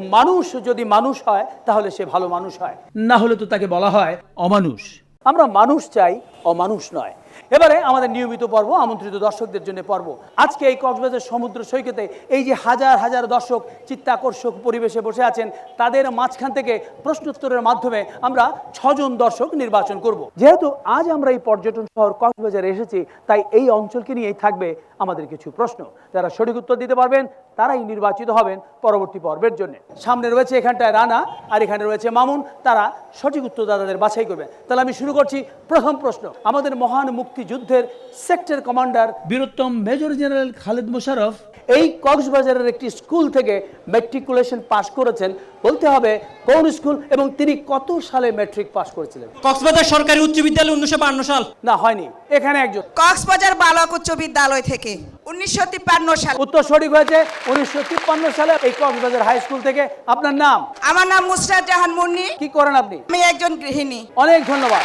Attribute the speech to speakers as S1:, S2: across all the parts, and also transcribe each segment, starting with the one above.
S1: মানুষ যদি মানুষ হয় তাহলে সে ভালো মানুষ হয়। না হলে তো তাকে বলা হয় অমানুষ। আমরা মানুষ চাই অমানুষ নয়। এবারে আমাদের নিয়মিত পর্ব, আমন্ত্রিত দর্শকদের জন্য পর্ব। আজকে এই কক্সবাজার সমুদ্র সৈকতে এই যে হাজার হাজার দর্শক চিত্তাকর্ষক পরিবেশে বসে আছেন, তাদের মাঝখান থেকে প্রশ্নোত্তরের মাধ্যমে আমরা ছজন দর্শক নির্বাচন করব। যেহেতু আজ আমরা এই পর্যটন শহর কক্সবাজারে এসেছি, তাই এই অঞ্চলকে নিয়েই থাকবে আমাদের কিছু প্রশ্ন। যারা সঠিক উত্তর দিতে পারবেন, তারাই নির্বাচিত হবেন পরবর্তী পর্বের জন্য। সামনে রয়েছে এখানটায় রানা, আর এখানে রয়েছে মামুন। তারা সঠিক উত্তরদাতাদের বাছাই করবেন তাহলে আমি শুরু করছি প্রথম প্রশ্ন। আমাদের মহান মুক্তিযুদ্ধের সেক্টর কমান্ডার বীরোত্তম মেজর জেনারেল খালেদ মোশারফ এই কক্সবাজারের একটি স্কুল থেকে ম্যাট্রিকুলেশন পাশ করেছেন। বলতে হবে কোন স্কুল এবং তিনি কত সালে ম্যাট্রিক পাশ করেছিলেন?
S2: কক্সবাজার সরকারি উচ্চ বিদ্যালয় উনিশশো বান্ন সাল।
S1: না হয়নি। এখানে একজন।
S3: কক্সবাজার বালক উচ্চ বিদ্যালয় থেকে উনিশশো তিপ্পান্ন সাল।
S1: উত্তর সঠিক হয়েছে উনিশশো তিপ্পান্ন সালে এই কক্সবাজার হাই স্কুল থেকে। আপনার নাম?
S3: আমার নাম মুসরাত জাহান মুন্নি।
S1: কি করেন আপনি?
S3: আমি একজন গৃহিণী।
S1: অনেক ধন্যবাদ।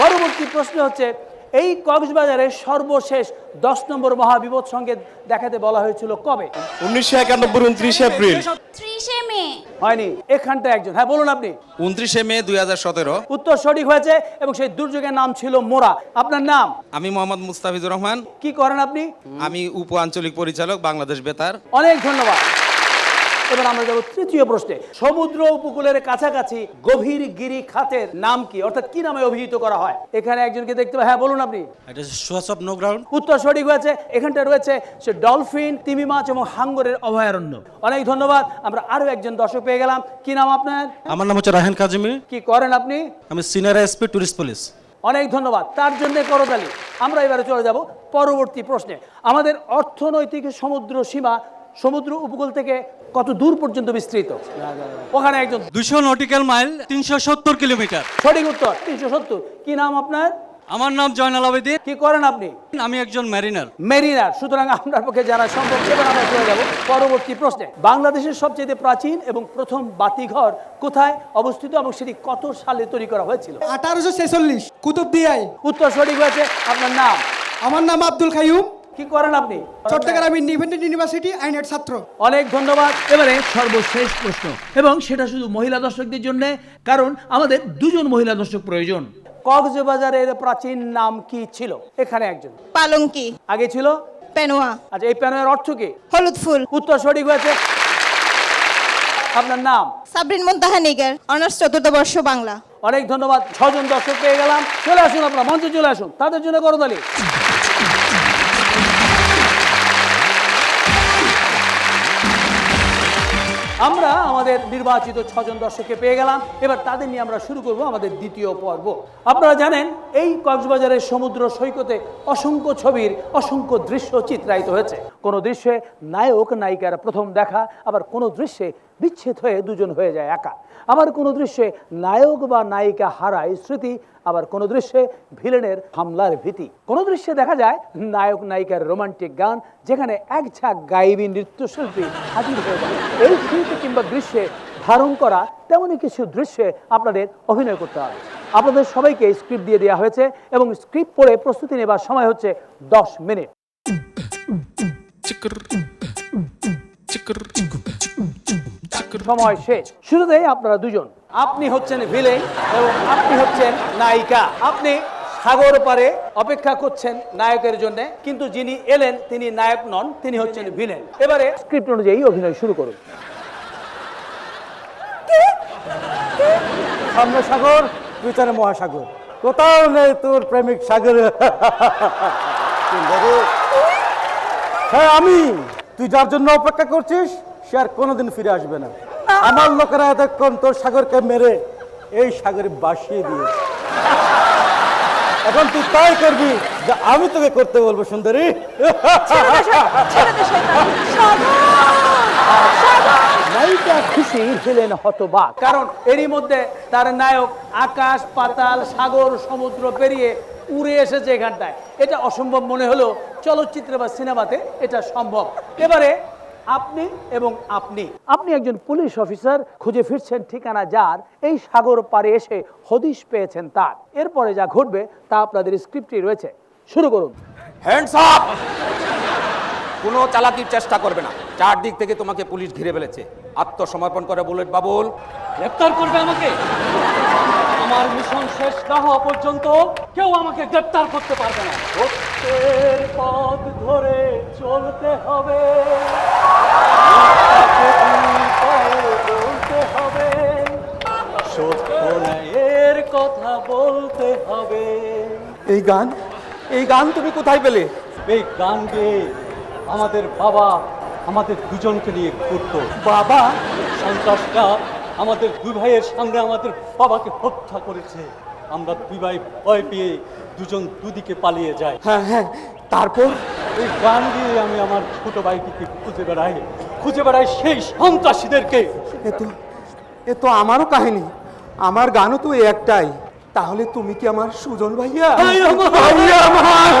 S1: পরবর্তী প্রশ্ন হচ্ছে এই কক্সবাজারের সর্বশেষ দশ নম্বর মহাবিপদ সঙ্গে দেখাতে বলা হয়েছিল কবে?
S4: উনিশশো একানব্বই উনত্রিশে এপ্রিল।
S5: ত্রিশে মে।
S1: হয়নি এখানটা একজন। হ্যাঁ বলুন আপনি।
S4: উনত্রিশে মে দুই হাজার সতেরো।
S1: উত্তর সঠিক হয়েছে এবং সেই দুর্যোগের নাম ছিল মোরা। আপনার নাম?
S4: আমি মোহাম্মদ মুস্তাফিজুর রহমান।
S1: কি করেন আপনি?
S4: আমি উপ আঞ্চলিক পরিচালক বাংলাদেশ বেতার।
S1: অনেক ধন্যবাদ। এবার আমরা যাব তৃতীয় প্রশ্নে। সমুদ্র উপকূলের কাছাকাছি গভীর গিরি খাতের নাম কি? অর্থাৎ কি নামে অভিহিত করা হয়? এখানে একজনকে দেখতে হ্যাঁ বলুন আপনি। উত্তর সঠিক হয়েছে। এখানটা রয়েছে সে ডলফিন তিমি মাছ এবং হাঙ্গরের অভয়ারণ্য। অনেক ধন্যবাদ। আমরা আরও একজন দর্শক পেয়ে গেলাম। কি নাম আপনার?
S2: আমার নাম হচ্ছে রাহেন কাজিমি।
S1: কি করেন আপনি?
S2: আমি সিনিয়র এসপি টুরিস্ট পুলিশ।
S1: অনেক ধন্যবাদ। তার জন্য করতালি। আমরা এবারে চলে যাব পরবর্তী প্রশ্নে। আমাদের অর্থনৈতিক সমুদ্র সীমা সমুদ্র উপকূল থেকে কত দূর পর্যন্ত বিস্তৃত? ওখানে একজন
S2: দুশো নটিক্যাল মাইল তিনশো সত্তর কিলোমিটার।
S1: সঠিক উত্তর তিনশো সত্তর। কি নাম আপনার?
S2: আমার নাম জয়নাল আবেদিন
S1: কি করেন আপনি?
S2: আমি একজন
S1: মেরিনার সুতরাং আপনার পক্ষে জানা সম্ভব আমরা চলে যাব পরবর্তী প্রশ্নে। বাংলাদেশের সবচেয়ে প্রাচীন এবং প্রথম বাতিঘর কোথায় অবস্থিত এবং সেটি কত সালে তৈরি করা হয়েছিল?
S6: আঠারোশো ছেচল্লিশ কুতুবদিয়ায়।
S1: উত্তর সঠিক হয়েছে আপনার নাম?
S6: আমার নাম আব্দুল খাইয়ুম।
S1: কি করেন আপনি?
S6: চট্টগ্রাম ইন্ডিপেন্ডেন্ট ইউনিভার্সিটি আইনের ছাত্র।
S1: অনেক ধন্যবাদ। এবারে সর্বশেষ প্রশ্ন এবং সেটা শুধু মহিলা দর্শকদের জন্য কারণ আমাদের দুজন মহিলা দর্শক প্রয়োজন। কক্সবাজারের প্রাচীন নাম কি ছিল? এখানে একজন।
S3: পালঙ্কি।
S1: আগে ছিল?
S3: পেনোয়া।
S1: আচ্ছা এই প্যানের অর্থ কি?
S3: হলুদ ফুল।
S1: উত্তর সঠিক হয়েছে। আপনার নাম?
S3: সাবরিন মুন্তাহা নিগার অনার্স চতুর্থ বর্ষ বাংলা।
S1: অনেক ধন্যবাদ। ছজন দর্শক পেয়ে গেলাম। চলে আসুন আপনারা মঞ্চে চলে আসুন। তাদের জন্য করতালি। আমরা আমাদের নির্বাচিত ছজন দর্শককে পেয়ে গেলাম। এবার তাদের নিয়ে আমরা শুরু করব আমাদের দ্বিতীয় পর্ব। আপনারা জানেন, এই কক্সবাজারের সমুদ্র সৈকতে অসংখ্য ছবির অসংখ্য দৃশ্য চিত্রায়িত হয়েছে। কোনো দৃশ্যে নায়ক, নায়িকার প্রথম দেখা, আবার কোনো দৃশ্যে বিচ্ছেদ হয়ে দুজন হয়ে যায় একা। আবার কোনো দৃশ্যে নায়ক বা নায়িকা হারায় স্মৃতি, আবার কোনো দৃশ্যে ভিলেনের হামলার ভীতি। কোনো দৃশ্যে দেখা যায় নায়ক, নায়িকার রোমান্টিক গান, যেখানে এক ঝাঁক গাইবী নৃত্যশিল্পী হাজির হয়ে যায়। এই শিল্পী কিংবা দৃশ্যে ধারণ করা তেমনই কিছু দৃশ্যে আপনাদের অভিনয় করতে হবে। আপনাদের সবাইকে স্ক্রিপ্ট দিয়ে দেওয়া হয়েছে এবং স্ক্রিপ্ট পড়ে প্রস্তুতি নেবার সময় হচ্ছে দশ মিনিট। সময় শেষ। শুরুতেই আপনারা দুজন। আপনি হচ্ছেন ভিলেন এবং আপনি হচ্ছেন নায়িকা। আপনি সাগর পারে অপেক্ষা করছেন নায়কের জন্য কিন্তু যিনি এলেন তিনি নায়ক নন তিনি হচ্ছেন ভিলেন এবারে স্ক্রিপ্ট অনুযায়ী অভিনয় শুরু করুন।
S7: সামনে সাগর পিছনে মহাসাগর। কোথাও নেই তোর প্রেমিক সাগর। হ্যাঁ আমি। তুই যার জন্য অপেক্ষা করছিস সে আর কোনোদিন ফিরে আসবে না। আমার লোকেরা এতক্ষণ তোর সাগরকে মেরে এই সাগরে বাসিয়ে দিয়ে এখন তুই তাই করবি যে আমি তোকে করতে বলব সুন্দরী।
S1: নায়িকা খুশি ভিলেন হতবাক। কারণ এরই মধ্যে তার নায়ক আকাশ পাতাল সাগর সমুদ্র পেরিয়ে উড়ে এসেছে এখানটায়। এটা অসম্ভব মনে হলো চলচ্চিত্রে বা সিনেমাতে এটা সম্ভব। এবারে আপনি এবং আপনি। আপনি একজন পুলিশ অফিসার খুঁজে ফিরছেন ঠিকানা যার এই সাগর পারে এসে হদিশ পেয়েছেন তার। এরপরে যা ঘটবে তা আপনাদের স্ক্রিপ্টে রয়েছে। শুরু করুন।
S4: হ্যান্ডস আপ
S5: কোনো চালাকির চেষ্টা করবে না। চারদিক থেকে তোমাকে পুলিশ ঘিরে ফেলেছে। আত্মসমর্পণ করে বুলেট বাবুল।
S2: গ্রেপ্তার করবে আমাকে। আমার মিশন শেষ না হওয়া পর্যন্ত কেউ আমাকে গ্রেপ্তার করতে পারবে না। সত্যের পথ ধরে চলতে হবে। বলতে হবে সত্য ন্যায়ের কথা বলতে হবে।
S5: এই গান? এই গান তুমি কোথায় পেলে?
S2: এই গান গেয়ে আমাদের বাবা আমাদের দুজনকে নিয়ে ঘুরতো।
S5: বাবা
S2: সন্ত্রাসটা আমাদের দুই ভাইয়ের সামনে আমাদের বাবাকে হত্যা করেছে। আমরা দুই ভাই ভয় পেয়ে দুজন দুদিকে পালিয়ে যাই।
S5: হ্যাঁ হ্যাঁ তারপর?
S2: এই গান দিয়ে আমি আমার ছোট ভাইটিকে খুঁজে বেড়াই। খুঁজে বেড়াই সেই সন্ত্রাসীদেরকে।
S5: এ তো এ তো আমারও কাহিনী। আমার গানও তো এই একটাই। তাহলে তুমি কি আমার সুজন ভাইয়া? ভাইয়া আমার!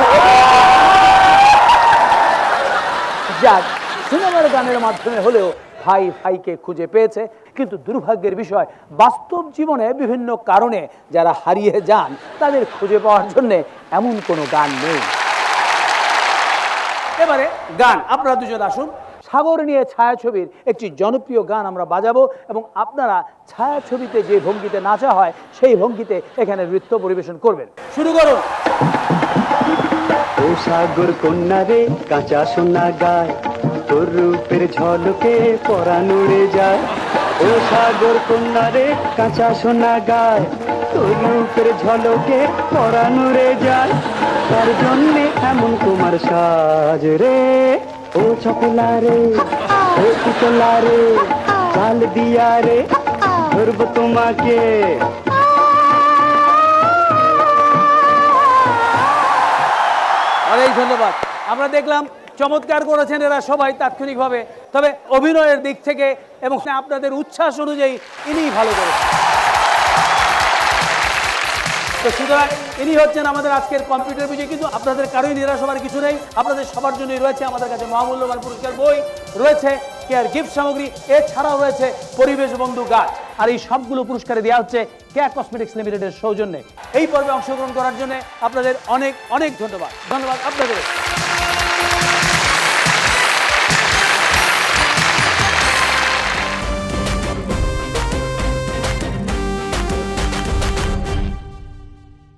S1: যাক, সিনেমার গানের মাধ্যমে হলেও ভাই ভাইকে খুঁজে পেয়েছে, কিন্তু দুর্ভাগ্যের বিষয়, বাস্তব জীবনে বিভিন্ন কারণে যারা হারিয়ে যান, তাদের খুঁজে পাওয়ার জন্য এমন কোনো গান নেই। এবারে গান, আপনারা দুজন আসুন। সাগর নিয়ে ছায়াছবির একটি জনপ্রিয় গান আমরা বাজাবো এবং আপনারা ছায়াছবিতে যে ভঙ্গিতে নাচা হয়, সেই ভঙ্গিতে এখানে নৃত্য পরিবেশন করবেন। শুরু করুন।
S8: ও সাগর কন্যা রে কাঁচা সোনা গায়, তোর রূপের ঝলকে পরাণ উড়ে যায়। ও সাগর কন্যা রে কাঁচা সোনা গায়, তোর রূপের ঝলকে পরাণ উড়ে যায়। তার জন্যে এমন তোমার সাজ রে, ও চপলা রে, ও পুতলা রে, চাল দিয়া রে, ধরবো তোমাকে।
S1: অনেক ধন্যবাদ। আমরা দেখলাম চমৎকার করেছেন এরা সবাই তাৎক্ষণিকভাবে। তবে অভিনয়ের দিক থেকে এবং আপনাদের উচ্ছ্বাস অনুযায়ী ইনিই ভালো করেছেন। তো সুতরাং ইনি হচ্ছেন আমাদের আজকের কম্পিউটার বিজয়। কিন্তু আপনাদের কারোই নিরাশ হবার কিছু নেই। আপনাদের সবার জন্যই রয়েছে আমাদের কাছে মহামূল্যবান পুরস্কার বই। রয়েছে কেয়ার গিফট সামগ্রী, এছাড়াও রয়েছে পরিবেশ বন্ধু গাছ। আর এই সবগুলো পুরস্কারে দেওয়া হচ্ছে কেয়ার কসমেটিক্স লিমিটেডের সৌজন্যে। এই পর্বে অংশগ্রহণ করার জন্য আপনাদের অনেক অনেক ধন্যবাদ। ধন্যবাদ আপনাদের।